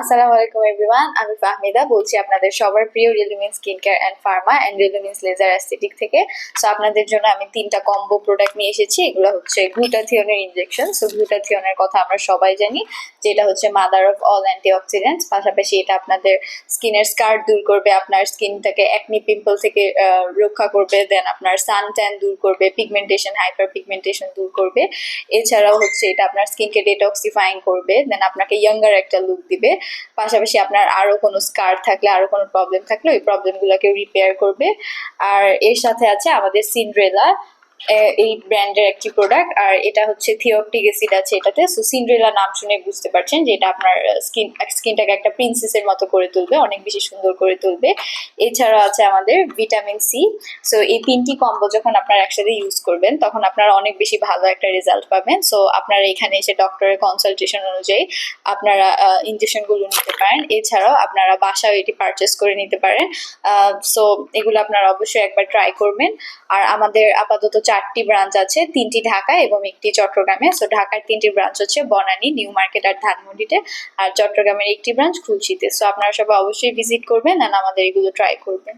আসসালামু আলাইকুম এভরিওয়ান আমি ফাহমিদা বলছি আপনাদের সবার প্রিয় Relumin skin care and pharma and Relumins laser aesthetic থেকে। সো আপনাদের জন্য আমি তিনটা কম্বো প্রোডাক্ট নিয়ে এসেছি। এগুলো হচ্ছে গ্লুটাথিয়নের ইনজেকশন সো গ্লুটাথিয়নের কথা আমরা সবাই জানি, যেটা হচ্ছে mother of all antioxidants পাশাপাশি এটা আপনাদের স্কিনের স্কার দূর করবে, আপনার স্কিনটাকে একনি পিম্পল থেকে রক্ষা করবে। দেন আপনার সান ট্যান দূর করবে পিগমেন্টেশন হাইপার পিগমেন্টেশন দূর করবে। এছাড়াও হচ্ছে এটা আপনার স্কিনকে ডেটক্সিফাইং করবে। দেন আপনাকে ইয়াঙ্গার একটা লুক দিবে। পাশাপাশি আপনার আরও কোনো স্কার থাকলে, আরও কোনো প্রবলেম থাকলে ওই প্রবলেমগুলোকে রিপেয়ার করবে। আর এর সাথে আছে আমাদের সিন্ড্রেলা এই ব্র্যান্ডের একটি প্রোডাক্ট আর এটা হচ্ছে থিওপটিক অ্যাসিড আছে এটাতে। সো সিন্ড্রেলা নাম শুনে বুঝতে পারছেন যে এটা আপনার স্কিন স্কিনটাকে একটা প্রিন্সেসের মতো করে তুলবে, অনেক বেশি সুন্দর করে তুলবে। এছাড়াও আছে আমাদের ভিটামিন সি সো এই তিনটি কম্বো যখন আপনারা একসাথে ইউজ করবেন, তখন আপনারা অনেক বেশি ভালো একটা রেজাল্ট পাবেন। সো আপনারা এখানে এসে ডক্টরের কনসালটেশন অনুযায়ী আপনারা ইনজেকশনগুলো নিতে পারেন। এছাড়াও আপনারা বাসায় এটি পারচেস করে নিতে পারেন। সো এগুলো আপনারা অবশ্যই একবার ট্রাই করবেন। আর আমাদের আপাতত চারটি ব্রাঞ্চ আছে, তিনটি ঢাকা এবং একটি চট্টগ্রামে। সো ঢাকার তিনটি ব্রাঞ্চ হচ্ছে বনানী, নিউ মার্কেট আর ধানমন্ডিতে। আর চট্টগ্রামের একটি ব্রাঞ্চ খুলশিতে। সো আপনারা সবাই অবশ্যই ভিজিট করবেন আর আমাদের এগুলো ট্রাই করবেন।